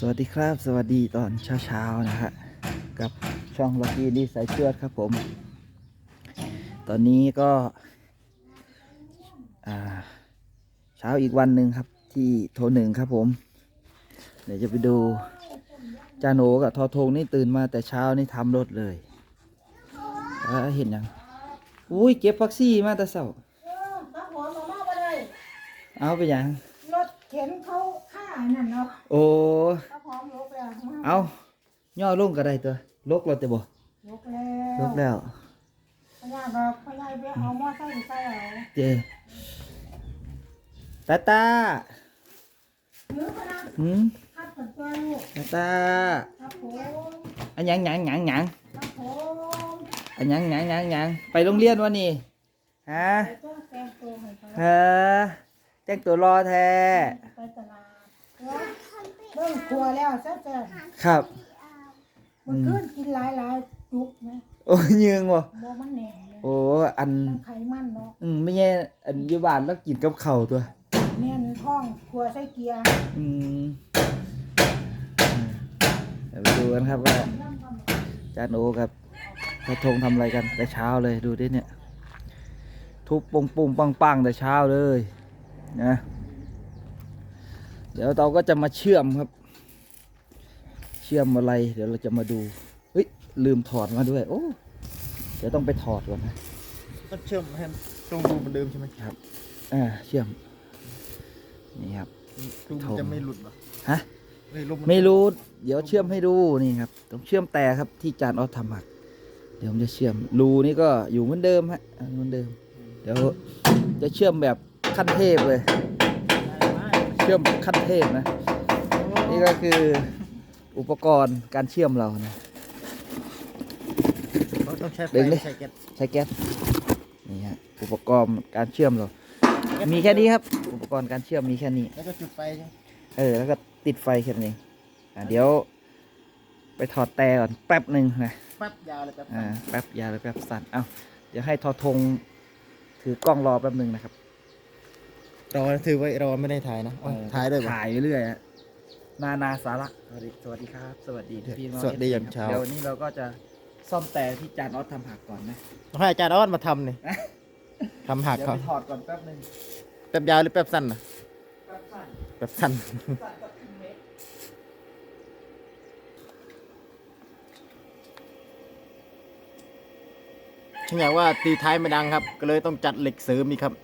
สวัสดีครับ สวัสดีตอนเช้าๆนะฮะกับช่องล็อกกี้ดีสายเชือดครับผม ตอนนี้ก็อ่าเช้าอีกวันหนึ่งครับที่โทรหนึ่งครับผม เดี๋ยวจะไปดูจาโหนกับทอทงนี่ตื่นมาแต่เช้านี่ทำรถเลยเอ้อเห็นยังอุ้ยเก็บฟักซี่มาแต่เช้าเออป้าหัวมามาไปเลยเอาไปยังรถเข็นเขาฆ่านั่นเนาะโอ้ป้าหอ มลกแล้วมาเอาย่อลงก็ได้ตัวลกเราแต่บ่ลกแล้วลกแล้วพญาบอกพญาไปเอาหม้อไส้ไปใส่เอาเจตาตาหรือพนักหืมคัดกับตัวลูกตาตาครับผมอันหยังหยังหยังหยังครับผมอันหยังหยังหยังหยังไปโรงเรียนวันนี้ฮะไปต้องแต่งตัวให้เขาเฮอแต่งตัวรอแท้ไปตลาดเนาะ เริ่มครัวแล้วแซ่บครับๆมันขึ้นกินหลายหลายๆจุกนะโอ้ยยืงว่ะบ่มันแหน่เลยโอ้อันมันไขมันเนาะอืมไม่ใช่อันอยุบานแล้วกินกับเข่าวตัว แน่นท้องครัวใส่เกียร์อืมเดี๋ยวไปดูกันครับว่า น้ำมันจานโอกับพระธงทำอะไรกันแต่เช้าเลยดูดิเนี่ย ทุบปุ้งปุ้งปังปังแต่เช้าเลยนะ เดี๋ยวเราก็จะมาเชื่อมครับ เชื่อมอะไร เดี๋ยวเราจะมาดูเฮ้ยลืมถอดมาด้วย โอ้เดี๋ยวต้องไปถอดก่อนนะต้องเชื่อมให้ตรงรูเหมือนเดิมใช่ไหมครับอ่าเชื่อมนี่ครับรูมันจะไม่หลุดเหรอฮะไม่รูนไม่รู้ เดี๋ยวเชื่อมให้ดูนี่ครับต้องเชื่อมแต่ครับที่จานออสทำหักเดี๋ยวผมจะเชื่อมรูนี่ก็อยู่เหมือนเดิมฮะอ่าเหมือนเดิม เดี๋ยวจะเชื่อมแบบขั้นเทพเลย เชื่อมขั้นเทพนะ นี่ก็คืออุปกรณ์การเชื่อมเรานะเราต้องใช้ไฟดึงดิใช้แก๊สใช้แก๊สนี่ฮะอุปกรณ์การเชื่อมเรา มีแค่นี้ครับ อุปกรณ์การเชื่อมมีแค่นี้ แล้วก็จุดไฟใช่ไหมเออ แล้วก็ติดไฟแค่นั้นเองอะเดี๋ยว ไปถอดแต่ก่อนแป๊บหนึ่งนะแป๊บยาวเลยแป๊บอ่าแป๊บยาวเลยแป๊บสั้นเอาเดี๋ยวให้ทอทงถือกล้องรอแป๊บหนึ่งนะครับ รอถือไว้รอไม่ได้ถ่ายนะโอ้ยเออถ่ายด้วยปะถ่ายไปเรื่อยฮะนานาสาระสวัสดีสวัสดีครับ สวัสดีพี่น้องสวัสดียามเช้าเดี๋ยววันนี้เราก็จะซ่อมแต่ที่จานออสทำหักก่อนนะต้องให้อาจารย์อ้อนมาทำนี่ทำหักเดี๋ยวเขาไปถอดก่อนแป๊บหนึ่งแป๊บยาวหรือแป๊บสั้นนะแป๊บสั้นแป๊บสั้นสั้นก็ครึ่งเมตรฉันอยากว่าตีท้ายไม่ดังครับ ก็เลยต้องจัดเหล็กเสริมอีกครับ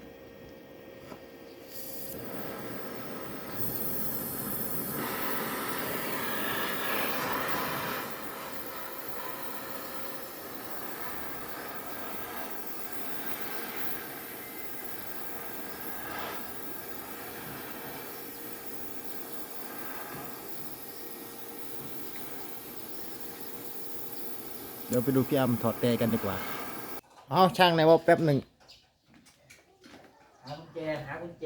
ดี๋ยวไปดูพี่อ้ำถอดเตกันดีกว่าเอาช่างในว่าแป๊บหนึ่งหากุญแจหากุญแจ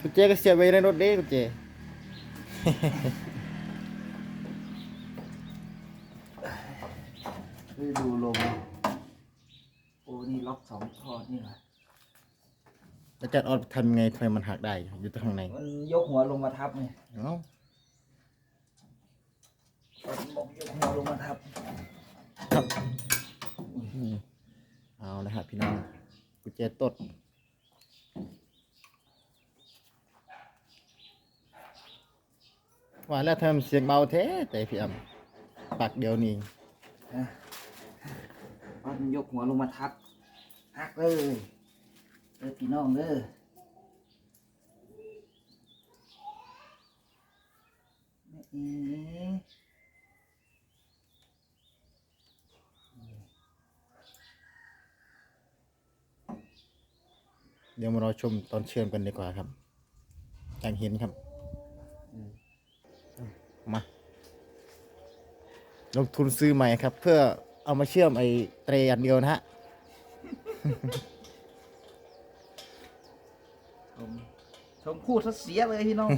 กุญแจก็เสียบไว้ในรถเด้กุญแจคือดูลมโอ้นี่ล็อกสองทอดนี่เหรออาจารย์ออดทำยังไงทำไมมันหักได้อยู่ข้างในมันยกหัวลงมาทับไงเอ้า บอกยกหัวลงมาทับครับนี่เอานะฮะพี่น้องกุญแจตดว่าแล้วทำไมเสียงเบาแท้แต่พี่อ้ำปากเดียวนี่มันยกหัวลงมาทับหักเลยเด้อพี่น้องเด้อแม่อี เดี๋ยวมารอชมตอนเชื่อมกันดีกว่าครับอยางเห็นครับมาลงทุนซื้อใหม่ครับ เพื่อเอามาเชื่อมไอ้เตรอันเดียวนะฮะชมชมพูดซะเสียเลยพี่น้อง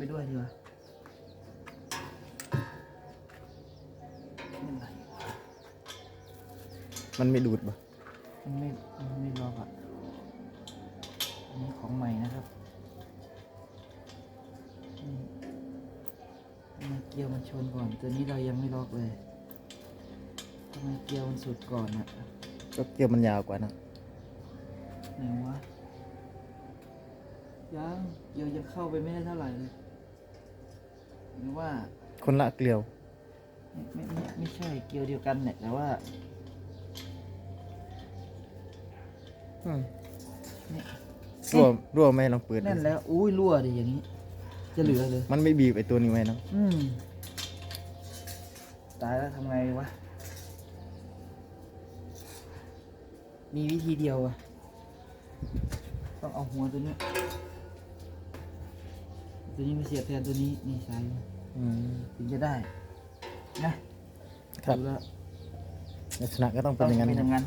ไปด้วยดีกว่ามันไม่ดูดปะมันไม่มันไม่รอกอะอันนี้ของใหม่นะครับมาเกลียวมาชนก่อน ตัวนี้เรายังไม่ล็อกเลยทำไมเกลียวมันสุดก่อนอะก็เกลียวมันยาวกว่านะไหนวะยังเกลียวยังเข้าไปไม่ได้เท่าไหร่เลย หรือว่าคนละเกลียว ไม่ไม่ไม่ไม่ใช่เกียวเดียวกันเนี่ยแต่ว่าอืมเนี่ยรั่วรั่วไหมลองเปิดดูแน่นแล้วอุ้ยรั่วดิอย่างนี้ จะเหลือเลย มันไม่บีบไอตัวนี้ไว้เนอะอืมตายแล้วทำไงวะ มีวิธีเดียวอะต้องเอาหัวตัวนี้ ตัวนี้มาเสียบแทนตัวนี้ นี่ใช้ อืมถึงจะได้นะครับดูแล้วลักษณะก็ต้องเป็ต้นองอย่างนั้นเป็นอย่างนั้น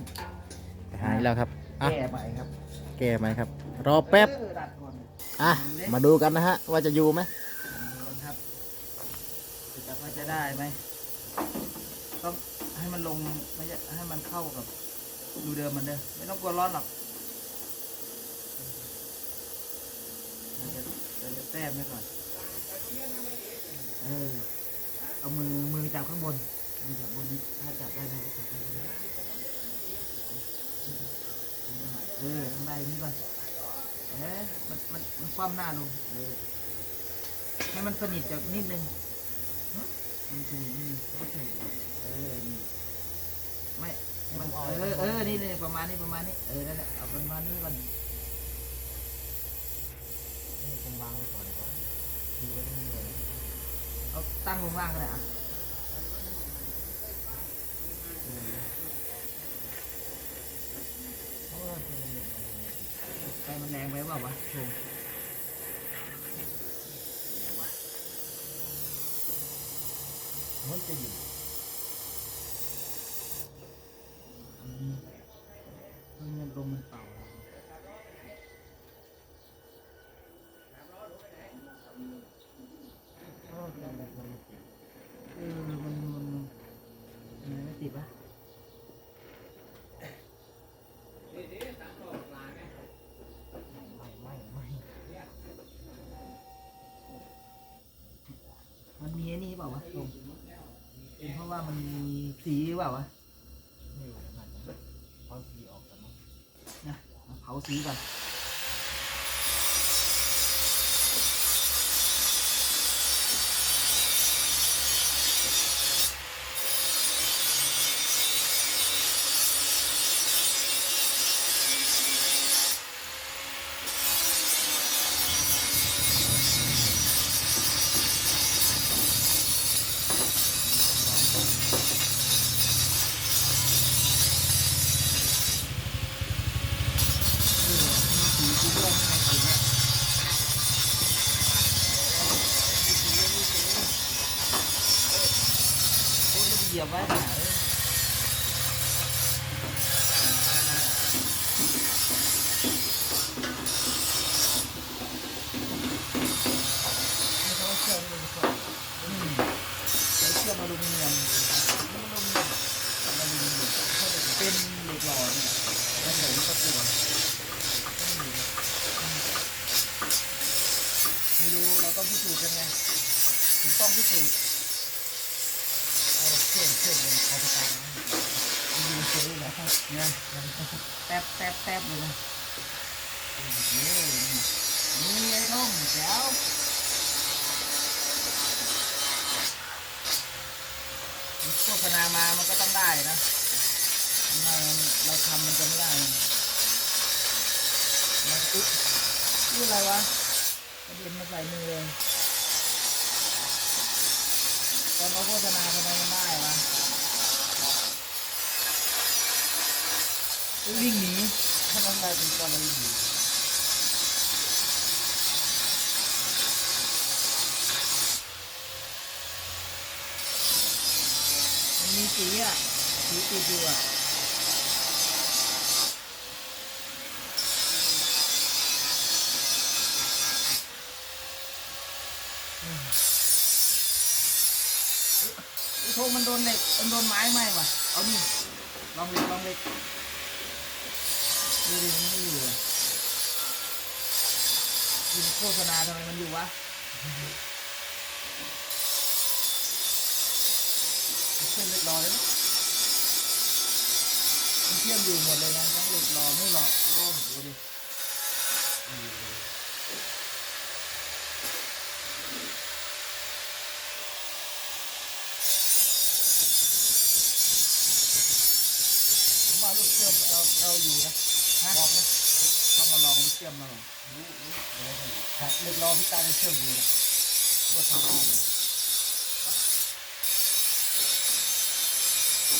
หายแล้วครับอะแก้ใหม่ครับ แก้ไหมครับ รอแป๊บเออดัดก่อน อะมาดูกันนะฮะ ว่าจะอยู่ไหมดูกันครับจะว่าจะได้ไหมต้องให้มันลงไม่ใช่ให้มันเข้ากับรูเดิมมันเด้อไม่ต้องกลัวร้อนหรอกเราจะเราจะแต้มไว้ก่อน เออ เอามือมือจับข้างบน มือจับบนถ้าจับได้เราก็จับข้างบนเออทางใดนี้ก่อนเอ๊ะมันมันมันคว่ำหน้าลงเออให้มันสนิทจากนิดนึงมันสนิทนิดนึงโอเคเออนี่ไม่มันเออเออนี่นี่ประมาณนี้ประมาณนี้เออนั่นแหละเอาประมาณนี้ก่อนนี่ผมวางไว้ก่อนก่อนดูไว้ตรงนี้เลยเอา ตั้งลงล่างก็ได้อะไฟมันแรงไปเปล่าวะโชว์มันจะอยู่อันนี้เพิ่งมันลมมันเป่าแล้วเออมันมันมันมันไม่ติดปะไม่ไม่ไม่มันมีไอ้นี่เป ล่าวะลมเป็นเพราะว่ามันมีสีเปล่าวะไม่รู้น่าจะเผาสีออกแต่มั้งนะเผาสีก่อน ไม่รู้เราต้องพิสูจน์กันไงถึงต้องพิสูจน์เอาเชื่อมเชื่อมเลยเอาไปตามนะดูเฉยเลยครับเนี่ยแป๊บแป๊บแป๊บเลยนะนี่นี่ไอ้ท่องแจ๋วโฆษณามามันก็ต้องได้นะทำไมเราทำมันจะไม่ได้มันอึ๊ะนี่อะไรวะ เด็นมาใส่มือเลยตอนเขาโฆษณาทำไมมันได้วะวิ่งหนีถ้ามันได้เป็นตอนวิ่งหนีมันมีสีอะสีติดอยู่อะ ทงมันโดนเหล็กมันโดนไม้ไหมวะเอานี่ลองเล็กลองเล็กดูดิมันไม่อยู่อะยินโฆษณาทำไมมันอยู่วะเชื่อมเล็กรอเลยนะมันเชื่อมอยู่หมดเลยนะทั้งเล็กรอไม่หลอกโอ้ดูดิผมว่า ลูกเชื่อมเอาเอาอยู่นะฮะลองนะต้องมาลองเชื่อมมาลองรู้รับเล็กรอพี่ตาจะเชื่อมอยู่นะว่าทำงาน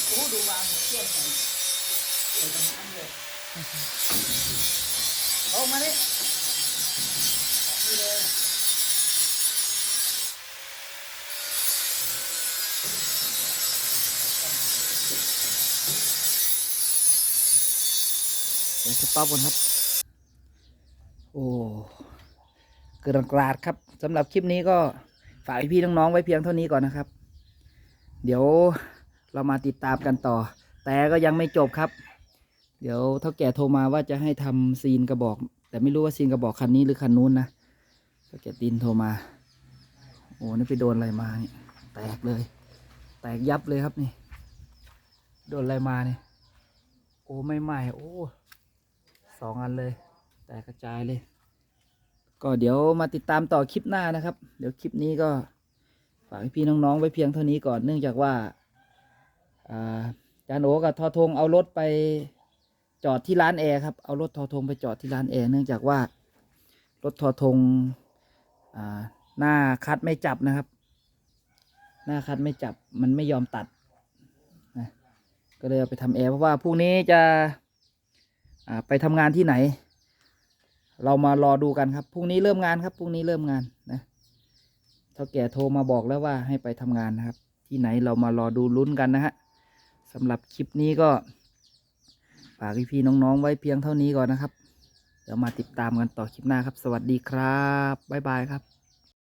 โอ้ดูวางหัวเชื่อมใส่ใส่ตรงนั้นเลยเอามาดินี่เลย เดี๋ยวสต็อปก่อนครับ โอ้เกระกราดครับสำหรับคลิปนี้ก็ฝากพี่น้องๆไว้เพียงเท่านี้ก่อนนะครับ เดี๋ยวเรามาติดตามกันต่อ แต่ก็ยังไม่จบครับ เดี๋ยวเท่าแก่โทรมาว่าจะให้ทำซีนกระบอก แต่ไม่รู้ว่าซีนกระบอกคันนี้หรือคันนู้นนะเท่าแก่ตินโทรมา โอ้นี่ไปโดนอะไรมานี่แตกเลย แตกยับเลยครับนี่ โดนอะไรมาเนี่ยโอ้ไม่ไหม้โอ้ สองอันเลย แตกกระจายเลย ก็เดี๋ยวมาติดตามต่อคลิปหน้านะครับ เดี๋ยวคลิปนี้ก็ฝากพี่น้องๆไว้เพียงเท่านี้ก่อนเนื่องจากว่าอาจานโอกับทอทงเอารถไปจอดที่ร้านแอร์ครับ เอารถทอทงไปจอดที่ร้านแอร์เนื่องจากว่ารถทอทงอหน้าคัดไม่จับนะครับ หน้าคัดไม่จับมันไม่ยอมตัดก็เลยเอาไปทำแอร์เพราะว่าพรุ่งนี้จะ ไปทำงานที่ไหน เรามารอดูกันครับพรุ่งนี้เริ่มงานครับพรุ่งนี้เริ่มงานนะเท่าแก่โทรมาบอกแล้วว่าให้ไปทำงานนะครับ ที่ไหนเรามารอดูลุ้นกันนะฮะสำหรับคลิปนี้ก็ฝากพี่ๆน้องๆ ไว้เพียงเท่านี้ก่อนนะครับ เดี๋ยวมาติดตามกันต่อคลิปหน้าครับ สวัสดีครับบ๊ายบายครับ